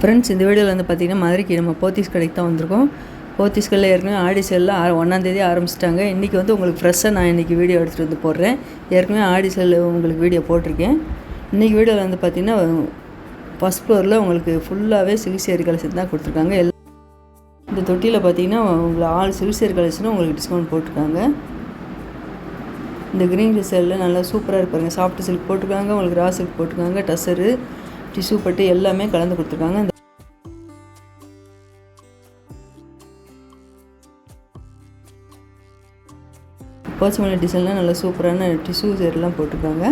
Friends இந்த வீடியோவில் வந்து பார்த்திங்கன்னா மதுரைக்கு நம்ம போத்தீஸ் கடைக்கு தான் வந்திருக்கோம். போத்தீஸ் கடையில் ஏற்கனவே ஆடி செல்லில் ஆ ஒன்றாந்தேதி ஆரம்பிச்சிட்டாங்க. இன்றைக்கி வந்து உங்களுக்கு ஃப்ரெஷ்ஷாக நான் இன்றைக்கி வீடியோ எடுத்துகிட்டு வந்து போடுறேன். ஏற்கனவே ஆடி செல்லு உங்களுக்கு வீடியோ போட்டிருக்கேன். இன்றைக்கி வீடியோவில் வந்து பார்த்திங்கன்னா ஃபஸ்ட் ஃப்ளோரில் உங்களுக்கு ஃபுல்லாகவே சிகிச்சை சேரி கலெக்ஷன் தான் கொடுத்துருக்காங்க. எல்லா இந்த தொட்டியில் பார்த்தீங்கன்னா உங்களை ஆல் சிகிச்சை கலெக்ஷனும் உங்களுக்கு டிஸ்கவுண்ட் போட்டிருக்காங்க. இந்த க்ரீன் செல்லில் நல்லா சூப்பராக இருப்பாருங்க சாஃப்ட் சில்க் போட்டிருக்காங்க. உங்களுக்கு ரா சில்க் போட்டிருக்காங்க. டசரு டிஷ்யூ பட்டு எல்லாமே கலந்து கொடுத்துருக்காங்க. இந்த போச்சமல்லி டிசைன்லாம் நல்லா சூப்பரான டிஷ்யூ சேரெலாம் போட்டிருக்காங்க.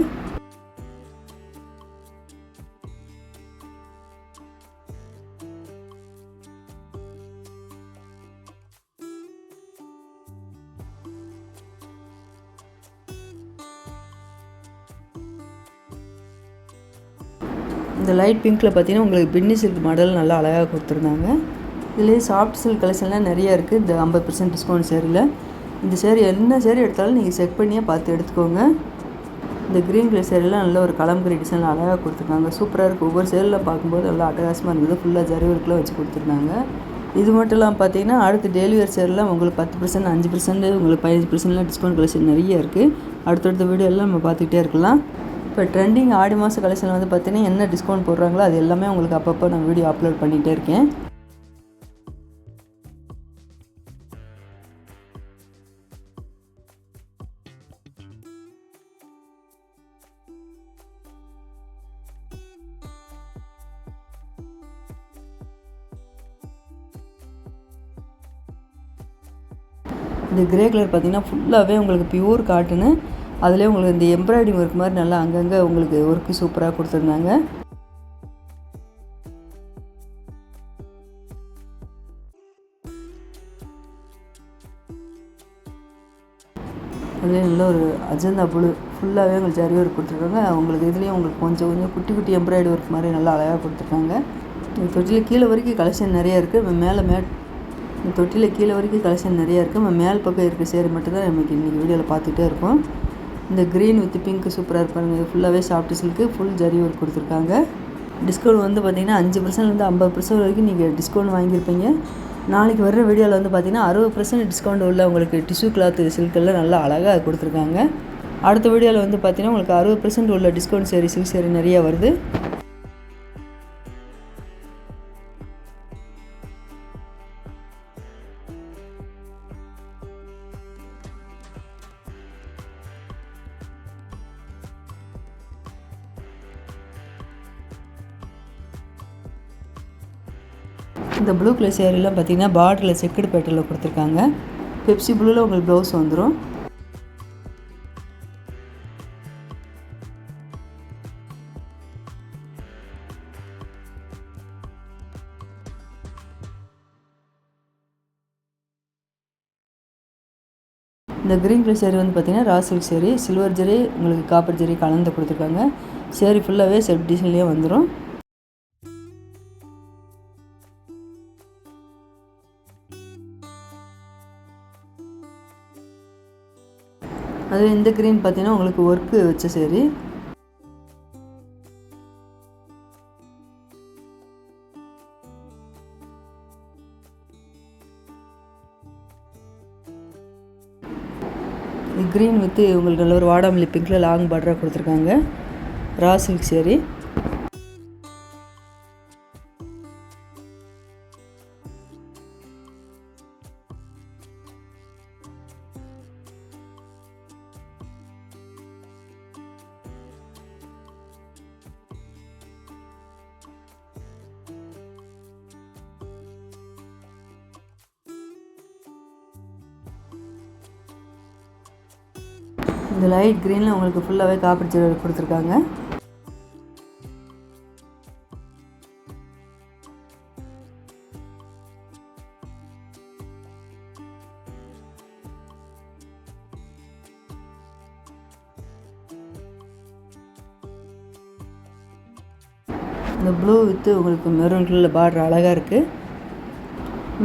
இந்த லைட் பிங்க்கில் பார்த்தீங்கன்னா உங்களுக்கு பின்னி சில்க் மாடல் நல்லா அழகாக கொடுத்துருந்தாங்க. இதுலேயே சாஃப்ட் சில்க் கலெக்ஷன்லாம் நிறையா இருக்குது இந்த ஐம்பது பர்சன்ட் டிஸ்கவுண்ட் சேரில். இந்த சேரீ என்ன சேரீ எடுத்தாலும் நீங்கள் செக் பண்ணியே பார்த்து எடுத்துக்கோங்க. இந்த க்ரீன் கலர் சேரீலாம் நல்ல ஒரு கலம்பரி டிசைனில் அழகாக கொடுத்துருக்காங்க. சூப்பராக இருக்குது ஒவ்வொரு சேரில் பார்க்கும்போது நல்லா அட்டகாசமாக இருந்தது. ஃபுல்லாக ஜரி வச்சு கொடுத்துருந்தாங்க. இது மட்டும் இல்லாமல் பார்த்தீங்கன்னா அடுத்து டெய்லி வேர் சேரில் உங்களுக்கு பத்து பர்சன்ட் அஞ்சு பர்சன்ட் உங்களுக்கு பதினஞ்சு பர்சன்ட்லாம் டிஸ்கவுண்ட் கலெக்ஷன் நிறைய இருக்குது அடுத்தடுத்த வீடியோ எல்லாம் நம்ம பார்த்துக்கிட்டே இருக்கலாம். இப்போ ட்ரெண்டிங் ஆடி மாத கலெக்ஷன் வந்து பார்த்தீங்கன்னா என்ன டிஸ்கவுண்ட் போடுறாங்களோ அது எல்லாமே உங்களுக்கு அப்பப்போ நான் வீடியோ அப்லோட் பண்ணிகிட்டே இருக்கேன். இந்த கிரே கலர் பார்த்தீங்கன்னா ஃபுல்லாகவே உங்களுக்கு பியூர் காட்டனு அதிலே உங்களுக்கு இந்த எம்ப்ராய்டிங் ஒர்க் மாதிரி நல்லா அங்கங்கே உங்களுக்கு ஒர்க்கு சூப்பராக கொடுத்துருந்தாங்க. அதுலேயும் நல்ல ஒரு அஜந்தா புழு ஃபுல்லாகவே உங்களுக்கு ஜரி ஒர்க் கொடுத்துருக்காங்க. உங்களுக்கு இதுலேயும் உங்களுக்கு கொஞ்சம் கொஞ்சம் குட்டி குட்டி எம்ப்ராய்டரி ஒர்க் மாதிரி நல்லா அழகாக கொடுத்துருக்காங்க. இந்த தொட்டியில் கீழே வரைக்கும் கலெக்ஷன் நிறையா இருக்குது மேலே மே இந்த தொட்டியில் கீழே வரைக்கும் கலெக்ஷன் நிறையா இருக்குது மேல் பக்கம் இருக்க சேரி மட்டும்தான் நமக்கு இன்றைக்கி வீடியோவில் பார்த்துட்டே இருக்கோம். இந்த க்ரீன் வித் பிங்க் சூப்பராக இருப்பாங்க இது ஃபுல்லாகவே soft silk full zari work கொடுத்துருக்காங்க. டிஸ்கவுண்ட் வந்து பார்த்திங்கன்னா அஞ்சு பர்சன்ட்லேருந்து ஐம்பது பர்சன்ட் வரைக்கும் நீங்கள் டிஸ்கவுண்ட் வாங்கியிருப்பீங்க. நாளைக்கு வர்ற வீடியோவில் வந்து பார்த்திங்கன்னா அறுபது பர்சன்ட் டிஸ்கவுண்ட் உள்ள உங்களுக்கு டிஷ்யூ கிளாத் சில்கெல்லாம் நல்லா அழகாக கொடுத்துருக்காங்க. அடுத்த வீடியோவில் வந்து பார்த்திங்கன்னா உங்களுக்கு அறுபது பர்சன்ட் உள்ள டிஸ்கவுண்ட் சேரி சில்க் சேரி நிறையா வருது. இந்த ப்ளூ கலர் சேரீலாம் பார்த்தீங்கன்னா பார்டரில் செக்குடு பேட்டரில் கொடுத்துருக்காங்க. பெப்சி ப்ளூவில் உங்களுக்கு ப்ளவுஸ் வந்துடும் இந்த க்ரீன் கலர் சேரீ வந்து பார்த்தீங்கன்னா raw silk sari silver zari உங்களுக்கு காப்பர் ஜெரி கலந்து கொடுத்துருக்காங்க. சேரீ ஃபுல்லாகவே செல்ஃப் டிசைன்லேயே வந்துடும் அதில் இந்த க்ரீன் பார்த்தீங்கன்னா உங்களுக்கு ஒர்க்கு வச்ச சரி. க்ரீன் வித்து உங்களுக்கு நல்ல ஒரு வாடாமல்லி பிங்க்கில் லாங் பார்டராக கொடுத்துருக்காங்க. Raw silk saree. இந்த லைட் க்ரீனில் உங்களுக்கு ஃபுல்லாகவே காப்பர் ஜெல் கொடுத்துருக்காங்க. இந்த ப்ளூ வித்து உங்களுக்கு மெரூன் கலரில் பார்டர் அழகாக இருக்குது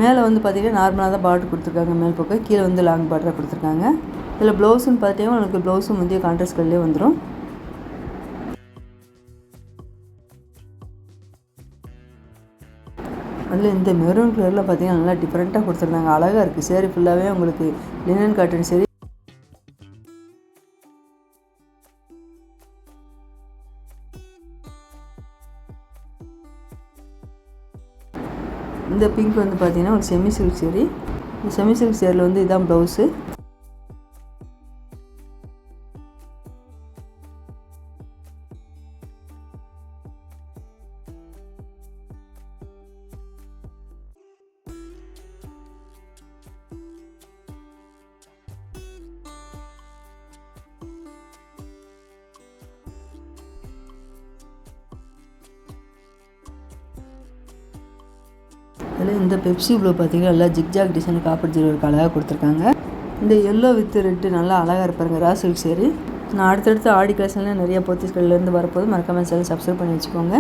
மேலே வந்து பார்த்திங்கன்னா நார்மலாக தான் பார்டர் கொடுத்துருக்காங்க மேல் பக்கம். கீழே வந்து லாங் பார்டராக கொடுத்துருக்காங்க. இதில் ப்ளவுஸுன்னு பார்த்தீங்கன்னா உங்களுக்கு ப்ளவுஸும் முந்தைய கான்ட்ராஸ்ட் கல்லே வந்துடும் அதில் இந்த மெரூன் கலரில் பார்த்தீங்கன்னா நல்லா டிஃப்ரெண்ட்டாக கொடுத்துருந்தாங்க. அழகாக இருக்குது சேரீ ஃபுல்லாகவே உங்களுக்கு லினன் காட்டன் சரி இந்த பிங்க் வந்து பார்த்தீங்கன்னா ஒரு செமி சில்க் சேரீ இந்த செமி சில்க் சேரில் வந்து இதுதான் ப்ளவுஸு. அதில் இந்த பெப்சி ப்ளூ பார்த்தீங்கன்னா நல்லா ஜிக்ஜாக் டிசைன் காப்பர் ஜீரோருக்கு அழகாக கொடுத்துருக்காங்க. இந்த எல்லோ வித் ரெட்டு நல்லா அழகாக இருப்பாருங்க ரா சில்க் நான் அடுத்தடுத்து ஆடி கலெக்ஷனில் நிறைய போத்தீஸ்கள்லேருந்து வரப்போது மறக்காமல் சேனல் சப்ஸ்கிரைப் பண்ணி வச்சுக்கோங்க.